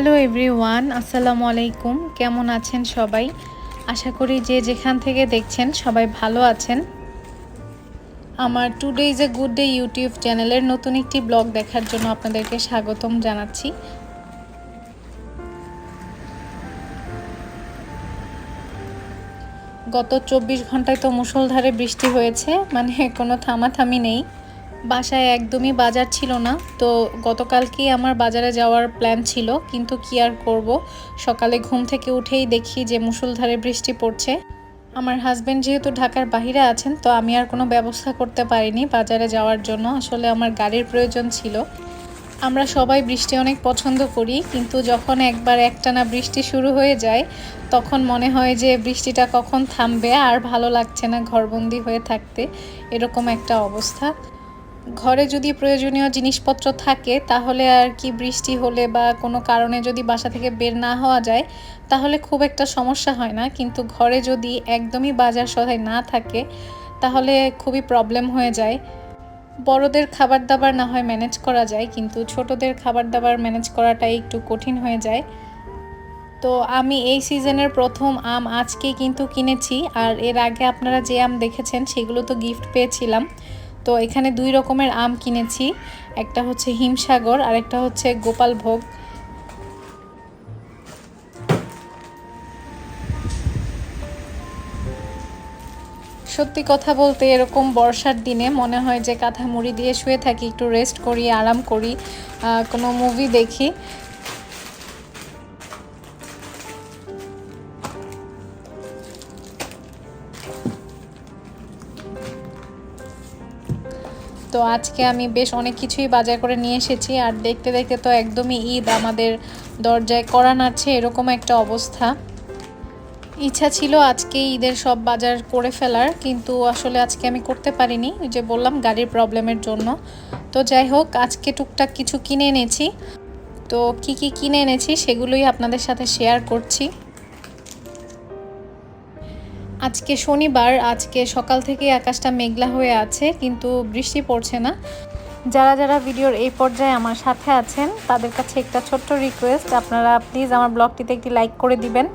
Hello everyone আসসালামু আলাইকুম কেমন আছেন সবাই? আশা করি যে যেখান থেকে দেখছেন সবাই ভালো আছেন। আমার two days a good day YouTube চ্যানেলের নতুন একটি ব্লগ দেখার জন্য আপনাদেরকে স্বাগতম জানাচ্ছি। গত চব্বিশ ঘন্টায় তো মুষলধারে বৃষ্টি হয়েছে মানে কোনো থামাথামি নেই। বাসায় একদমই বাজার ছিল না। তো গতকালকেই আমার বাজারে যাওয়ার প্ল্যান ছিল, কিন্তু কি আর করব? সকালে ঘুম থেকে উঠেই দেখি যে মুষলধারে বৃষ্টি পড়ছে। আমার হাজব্যান্ড যেহেতু ঢাকার বাহিরে আছেন, তো আমি আর কোনো ব্যবস্থা করতে পারিনি বাজারে যাওয়ার জন্য। আসলে আমার গাড়ির প্রয়োজন ছিল। আমরা সবাই বৃষ্টি অনেক পছন্দ করি, কিন্তু যখন একবার একটানা বৃষ্টি শুরু হয়ে যায়, তখন মনে হয় যে বৃষ্টিটা কখন থামবে আর ভালো লাগছে না ঘরবন্দি হয়ে থাকতে। এরকম একটা অবস্থা। ঘরে যদি প্রয়োজনীয় জিনিসপত্র থাকে, তাহলে আর কি বৃষ্টি হলে বা কোনো কারণে যদি বাসা থেকে বের না হওয়া যায়, তাহলে খুব একটা সমস্যা হয় না। কিন্তু ঘরে যদি একদমই বাজার সদাই না থাকে, তাহলে খুবই প্রবলেম হয়ে যায়। বড়দের খাবার দাবার না হয় ম্যানেজ করা যায়, কিন্তু ছোটদের খাবার দাবার ম্যানেজ করাটাই একটু কঠিন হয়ে যায়। তো আমি এই সিজনের প্রথম আম আজকেই কিন্তু কিনেছি, আর এর আগে আপনারা যে আম দেখেছেন, সেগুলো তো গিফট পেয়েছিলাম। তো এখানে দুই রকমের আম কিনেছি। একটা হচ্ছে হিমসাগর আর একটা হচ্ছে গোপাল ভোগ সত্যি কথা বলতে এরকম বর্ষার দিনে মনে হয় যে কাঁথা মুড়ি দিয়ে শুয়ে থাকি, একটু রেস্ট করি, আরাম করি কোনো মুভি দেখি। তো আজকে আমি বেশ অনেক কিছুই বাজার করে নিয়ে এসেছি আর দেখতে দেখতে তো একদমই ঈদ, আমাদের দরজায় করা নাড়ছে এরকম একটা অবস্থা। ইচ্ছা ছিল আজকে ঈদের সব বাজার করে ফেলার, কিন্তু আসলে আজকে আমি করতে পারিনি যে বললাম গাড়ির প্রবলেমের জন্য। তো যাই হোক, আজকে টুকটাক কিছু কিনে এনেছি। তো কি কি কিনে এনেছি সেগুলোই আপনাদের সাথে শেয়ার করছি। আজকে শনিবার, আজকে সকাল থেকে আকাশটা মেঘলা হয়ে আছে, কিন্তু বৃষ্টি পড়ছে না। যারা যারা ভিডিওর এই পর্যায়ে আমার সাথে আছেন, তাদের কাছে একটা ছোট্ট রিকোয়েস্ট আপনারা প্লিজ আমার ব্লগটিতে একটি লাইক করে দিবেন।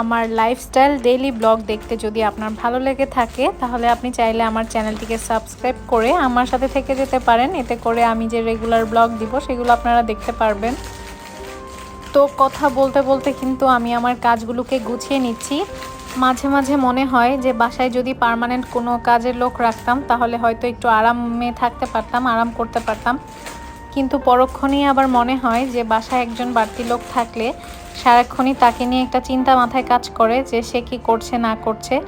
আমার লাইফস্টাইল ডেইলি ব্লগ দেখতে যদি আপনার ভালো লেগে থাকে, তাহলে আপনি চাইলে আমার চ্যানেলটিকে সাবস্ক্রাইব করে আমার সাথে থেকে যেতে পারেন। এতে করে আমি যে রেগুলার ব্লগ দিব, সেগুলো আপনারা দেখতে পারবেন। তো কথা বলতে বলতে কিন্তু আমি আমার কাজগুলোকে গুছিয়ে নিচ্ছি। মাঝে মাঝে মনে হয় যে বাসায় যদি পারমানেন্ট কোনো কাজের লোক রাখতাম, তাহলে হয়তো একটু আরামে থাকতে পারতাম, আরাম করতে পারতাম। কিন্তু পরক্ষণেই আবার মনে হয় যে বাসায় একজন বাড়তি লোক থাকলে সারাক্ষণই তাকে নিয়ে একটা চিন্তা মাথায় কাজ করে যে সে কি করছে, না করছে।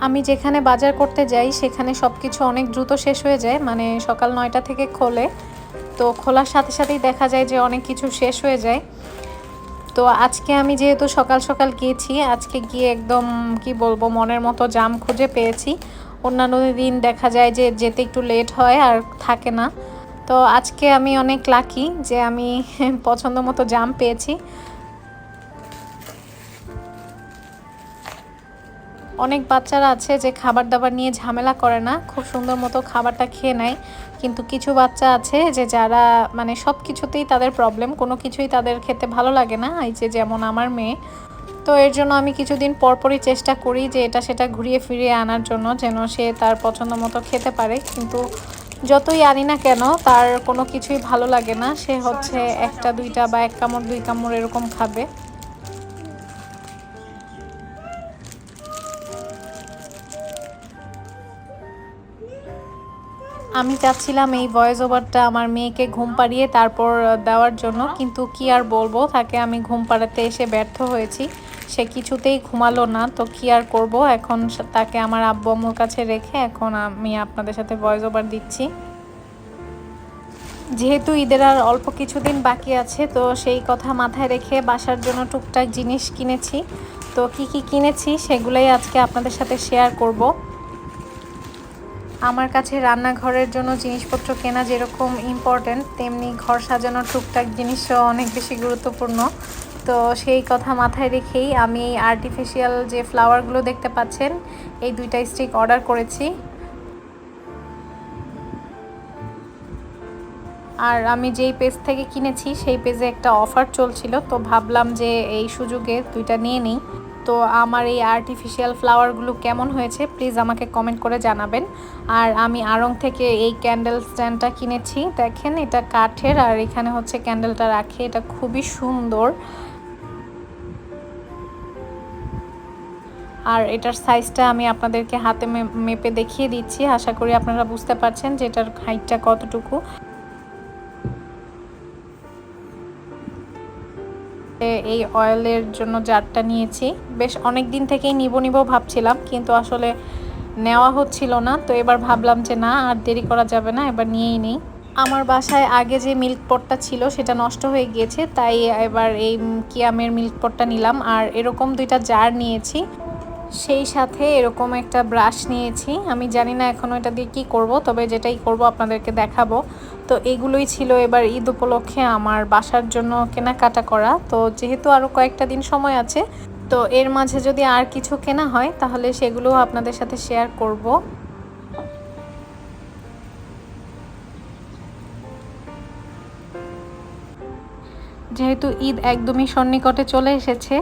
আমি যেখানে বাজার করতে যাই, সেখানে সব কিছু অনেক দ্রুত শেষ হয়ে যায় মানে সকাল নয়টা থেকে খোলে। তো খোলার সাথে সাথেই দেখা যায় যে অনেক কিছু শেষ হয়ে যায়। তো আজকে আমি যেহেতু সকাল সকাল গিয়েছি, আজকে গিয়ে একদম, কি বলব, মনের মতো জাম খুঁজে পেয়েছি। অন্যান্য দিন দেখা যায় যে যেতে একটু লেট হয় আর থাকে না। তো আজকে আমি অনেক লাকি যে আমি পছন্দ মতো জাম পেয়েছি। অনেক বাচ্চারা আছে যে খাবার দাবার নিয়ে ঝামেলা করে না, খুব সুন্দর মতো খাবারটা খেয়ে নেয়। কিন্তু কিছু বাচ্চা আছে যে যারা মানে সব কিছুতেই তাদের প্রবলেম কোনো কিছুই তাদের খেতে ভালো লাগে না, এই যে যেমন আমার মেয়ে। তো এর জন্য আমি কিছুদিন পরপরই চেষ্টা করি যে এটা সেটা ঘুরিয়ে ফিরিয়ে আনার জন্য, যেন সে তার পছন্দ মতো খেতে পারে। কিন্তু যতই আনি না কেন, তার কোনো কিছুই ভালো লাগে না। সে হচ্ছে একটা দুইটা বা এক কামড়, দুই কামড় এরকম খাবে। আমি চাচ্ছিলাম এই ভয়েস ওভারটা আমার মেয়েকে ঘুম পাড়িয়ে তারপর দেওয়ার জন্য, কিন্তু কি আর বলব? তাকে আমি ঘুম পাড়াতে এসে ব্যর্থ হয়েছি। সে কিছুতেই ঘুমালো না, তো কি আর করব? এখন তাকে আমার আব্বু আম্মুর কাছে রেখে এখন আমি আপনাদের সাথে ভয়েস ওভার দিচ্ছি। যেহেতু ঈদের আর অল্প কিছুদিন বাকি আছে, তো সেই কথা মাথায় রেখে বাসার জন্য টুকটাক জিনিস কিনেছি। তো কি কি কিনেছি, সেগুলোই আজকে আপনাদের সাথে শেয়ার করব। আমার কাছে রান্নাঘরের জন্য জিনিসপত্র কেনা যেরকম ইম্পর্ট্যান্ট তেমনি ঘর সাজানোর টুকটাক জিনিসও অনেক বেশি গুরুত্বপূর্ণ। তো সেই কথা মাথায় রেখেই আমি এই আর্টিফিশিয়াল যে ফ্লাওয়ারগুলো দেখতে পাচ্ছেন, এই দুইটা স্টিক অর্ডার করেছি। আর আমি যেই পেজ থেকে কিনেছি, সেই পেজে একটা অফার চলছিল, তো ভাবলাম যে এই সুযোগে দুইটা নিয়ে নিই। তো আমার এই আর্টিফিশিয়াল ফ্লাওয়ারগুলো কেমন হয়েছে প্লিজ আমাকে কমেন্ট করে জানাবেন। আর আমি আড়ং থেকে এই ক্যান্ডেল স্ট্যান্ডটা কিনেছি। দেখেন, এটা কাঠের, আর এখানে হচ্ছে ক্যান্ডেলটা রাখে। এটা খুবই সুন্দর। আর এটার সাইজটা আমি আপনাদেরকে হাতে মেপে দেখিয়ে দিচ্ছি। আশা করি আপনারা বুঝতে পারছেন যে এটার হাইটটা কতটুকু। এই অয়েলের জন্য জারটা নিয়েছি। বেশ অনেক দিন থেকেই নিব নিব ভাবছিলাম, কিন্তু আসলে নেওয়া হচ্ছিল না। তো এবার ভাবলাম যে না, আর দেরি করা যাবে না, এবার নিয়েই নেই। আমার বাসায় আগে যে মিল্ক পটটা ছিল, সেটা নষ্ট হয়ে গিয়েছে, তাই এবার এই কিয়ামের মিল্ক পটটা নিলাম। আর এরকম দুইটা জার নিয়েছি। সেই সাথে এরকম একটা ব্রাশ নিয়েছি। আমি জানি না এখনও এটা দিয়ে কী করব, তবে যেটাই করব আপনাদেরকে দেখাবো। তো এগুলোই ছিল এবার ঈদ উপলক্ষে আমার বাসার জন্য কেনাকাটা করা। তো যেহেতু আরও কয়েকটা দিন সময় আছে, তো এর মাঝে যদি আর কিছু কেনা হয়, তাহলে সেগুলোও আপনাদের সাথে শেয়ার করব। যেহেতু ঈদ একদমই সন্নিকটে চলে এসেছে,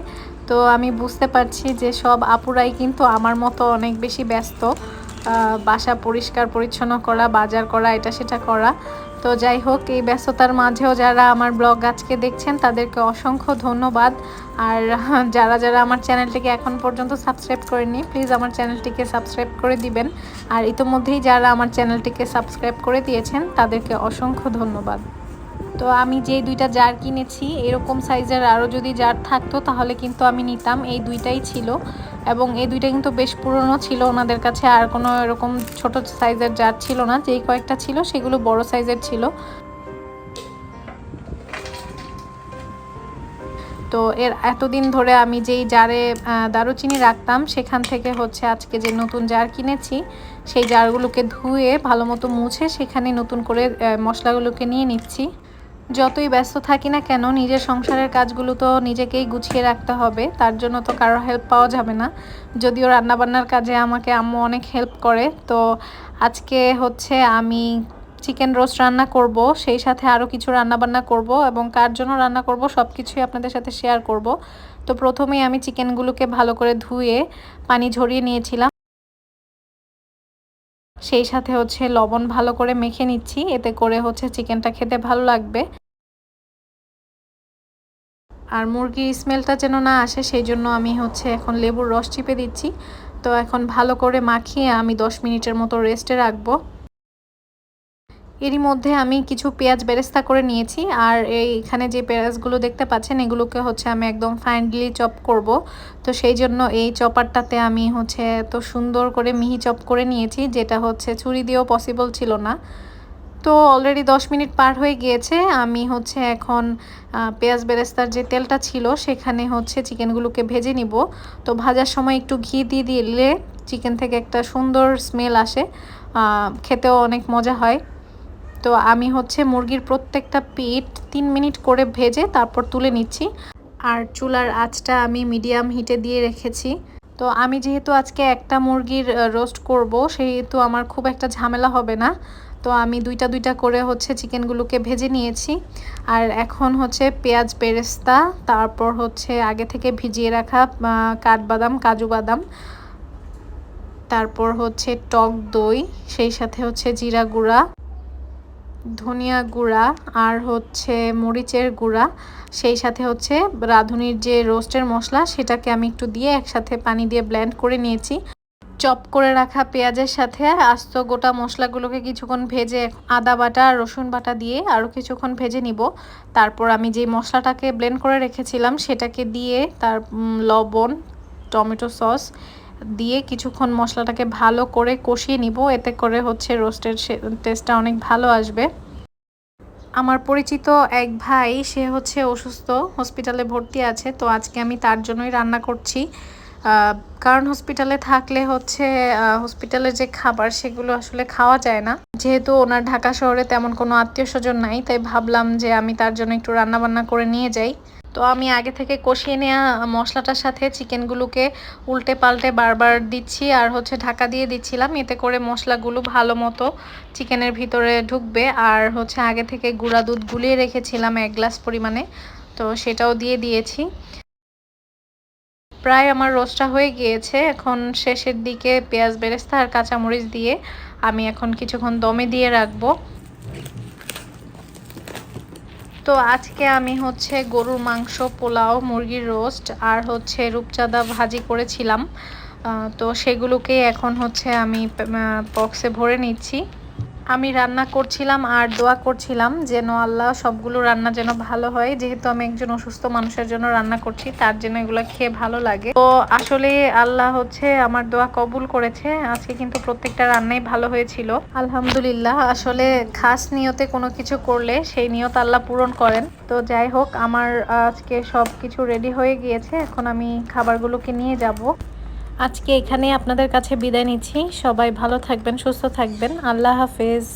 তো আমি বুঝতে পারছি যে সব আপুরাই কিন্তু আমার মতো অনেক বেশি ব্যস্ত। বাসা পরিষ্কার পরিচ্ছন্ন করা, বাজার করা, এটা সেটা করা। তো যাই হোক, এই ব্যস্ততার মাঝেও যারা আমার ব্লগ আজকে দেখছেন, তাদেরকে অসংখ্য ধন্যবাদ। আর যারা যারা আমার চ্যানেলটিকে এখন পর্যন্ত সাবস্ক্রাইব করেনি প্লিজ আমার চ্যানেলটিকে সাবস্ক্রাইব করে দিবেন। আর ইতোমধ্যেই যারা আমার চ্যানেলটিকে সাবস্ক্রাইব করে দিয়েছেন, তাদেরকে অসংখ্য ধন্যবাদ। তো আমি যে দুইটা জার কিনেছি, এরকম সাইজের আরও যদি জার থাকতো, তাহলে কিন্তু আমি নিতাম। এই দুইটাই ছিল এবং এই দুইটা কিন্তু বেশ পুরনো ছিল। ওনাদের কাছে আর কোনো এরকম ছোট সাইজের জার ছিল না। যেই কয়েকটা ছিল, সেগুলো বড় সাইজের ছিল। তো এর এতদিন ধরে আমি যেই জারে দারুচিনি রাখতাম, সেখান থেকে হচ্ছে আজকে যে নতুন জার কিনেছি, সেই জারগুলোকে ধুয়ে ভালো মতো মুছে সেখানে নতুন করে মশলাগুলোকে নিয়ে নিচ্ছি। যতই ব্যস্ত থাকি না কেন, নিজের সংসারের কাজগুলো তো নিজেকেই গুছিয়ে রাখতে হবে, তার জন্য তো কারোর হেল্প পাওয়া যাবে না। যদিও রান্নাবান্নার কাজে আমাকে আম্মু অনেক হেল্প করে, তো আজকে হচ্ছে আমি চিকেন রোস্ট রান্না করব, সেই সাথে আরও কিছু রান্নাবান্না করব এবং কার জন্য রান্না করব সব কিছুই আপনাদের সাথে শেয়ার করব। তো প্রথমেই আমি চিকেনগুলোকে ভালো করে ধুয়ে, পানি ঝরিয়ে নিয়েছিলাম। সেই সাথে হচ্ছে লবণ ভালো করে মেখে নিচ্ছি। এতে করে হচ্ছে চিকেনটা খেতে ভালো লাগবে। আর মুরগির স্মেলটা যেন না আসে, সেই জন্য আমি হচ্ছে এখন লেবুর রস চিপে দিচ্ছি। তো এখন ভালো করে মাখিয়ে আমি দশ মিনিটের মতো রেস্টে রাখব। এরই মধ্যে আমি কিছু পেঁয়াজ বেরেস্তা করে নিয়েছি। আর এইখানে যে পেঁয়াজগুলো দেখতে পাচ্ছেন, এগুলোকে হচ্ছে আমি একদম ফাইনলি চপ করব। তো সেই জন্য এই চপারটাতে আমি হচ্ছে এত সুন্দর করে মিহি চপ করে নিয়েছি, যেটা হচ্ছে ছুরি দিয়েও পসিবল ছিল না। তো অলরেডি দশ মিনিট পার হয়ে গিয়েছে। আমি হচ্ছে এখন পেঁয়াজ বেরেস্তার যে তেলটা ছিল, সেখানে হচ্ছে চিকেনগুলোকে ভেজে নিব। তো ভাজার সময় একটু ঘি দিয়ে দিলে চিকেন থেকে একটা সুন্দর স্মেল আসে। খেতেও অনেক মজা হয়। তো আমি হচ্ছে মুরগির প্রত্যেকটা পিঠ তিন মিনিট করে ভেজে তারপর তুলে নিচ্ছি। আর চুলার আঁচটা আমি মিডিয়াম হিটে দিয়ে রেখেছি। তো আমি যেহেতু আজকে একটা মুরগির রোস্ট করব, সেহেতু আমার খুব একটা ঝামেলা হবে না। তো আমি দুইটা দুইটা করে হচ্ছে চিকেনগুলোকে ভেজে নিয়েছি। আর এখন হচ্ছে পেঁয়াজ বেরেস্তা তারপর হচ্ছে আগে থেকে ভিজিয়ে রাখা কাঠবাদাম, কাজু বাদাম, তারপর হচ্ছে টক দই, সেই সাথে হচ্ছে জিরা গুঁড়া ধনিয়া গুঁড়া আর হচ্ছে মরিচের গুঁড়া। সেই সাথে হচ্ছে রাঁধুনির যে রোস্টের মশলা, সেটাকে আমি একটু দিয়ে একসাথে পানি দিয়ে ব্ল্যান্ড করে নিয়েছি। চপ করে রাখা পেঁয়াজের সাথে আস্ত গোটা মশলাগুলোকে কিছুক্ষণ ভেজে আদা বাটা, রসুন বাটা দিয়ে আরও কিছুক্ষণ ভেজে নিব। তারপর আমি যে মশলাটাকে ব্লেন্ড করে রেখেছিলাম, সেটাকে দিয়ে তার লবণ, টমেটো সস দিয়ে কিছুক্ষণ মশলাটাকে ভালো করে কষিয়ে নিব। এতে করে হচ্ছে রোস্টের টেস্টটা অনেক ভালো আসবে। আমার পরিচিত এক ভাই, সে হচ্ছে অসুস্থ হসপিটালে ভর্তি আছে। তো আজকে আমি তার জন্যই রান্না করছি। কারণ হসপিটালে থাকলে হচ্ছে হসপিটালের যে খাবার, সেগুলো আসলে খাওয়া যায় না। যেহেতু ওনার ঢাকা শহরে তেমন কোনো আত্মীয় স্বজন নাই, তাই ভাবলাম যে আমি তার জন্য একটু রান্না বান্না করে নিয়ে যাই। তো আমি আগে থেকে কষিয়ে নেওয়া মশলাটার সাথে চিকেনগুলোকে উল্টে পাল্টে বারবার দিচ্ছি আর হচ্ছে ঢাকা দিয়ে দিচ্ছিলাম। এতে করে মশলাগুলো ভালো মতো চিকেনের ভিতরে ঢুকবে। আর হচ্ছে আগে থেকে গুঁড়া দুধ গুলিয়ে রেখেছিলাম এক গ্লাস পরিমাণে। তো সেটাও দিয়ে দিয়েছি। প্রায় আমার রোস্টটা হয়ে গিয়েছে। এখন শেষের দিকে পেঁয়াজ বেরেস্তা আর কাঁচামরিচ দিয়ে আমি এখন কিছুক্ষণ দমে দিয়ে রাখব। তো আজকে আমি হচ্ছে গরুর মাংস, পোলাও, মুরগির রোস্ট আর হচ্ছে রূপচাঁদা ভাজি করেছিলাম। তো সেগুলোকে এখন হচ্ছে আমি বক্সে ভরে নিচ্ছি। আমি রান্না করছিলাম আর দোয়া করছিলাম যেন আল্লাহ সবগুলো রান্না যেন ভালো হয়। যেহেতু আমি একজন অসুস্থ মানুষের জন্য রান্না করছি, তার জন্য এগুলো খেয়ে ভালো লাগে। তো আসলে আল্লাহ হচ্ছে আমার দোয়া কবুল করেছে। আজকে কিন্তু প্রত্যেকটা রান্নাই ভালো হয়েছিল। আলহামদুলিল্লাহ, আসলে খাস নিয়তে কোনো কিছু করলে সেই নিয়ত আল্লাহ পূরণ করেন। তো যাই হোক, আমার আজকে সব কিছু রেডি হয়ে গিয়েছে। এখন আমি খাবারগুলোকে নিয়ে যাব। আজকে এখানে আপনাদের কাছে বিদায় নিচ্ছি। সবাই ভালো থাকবেন সুস্থ থাকবেন। আল্লাহ হাফেজ।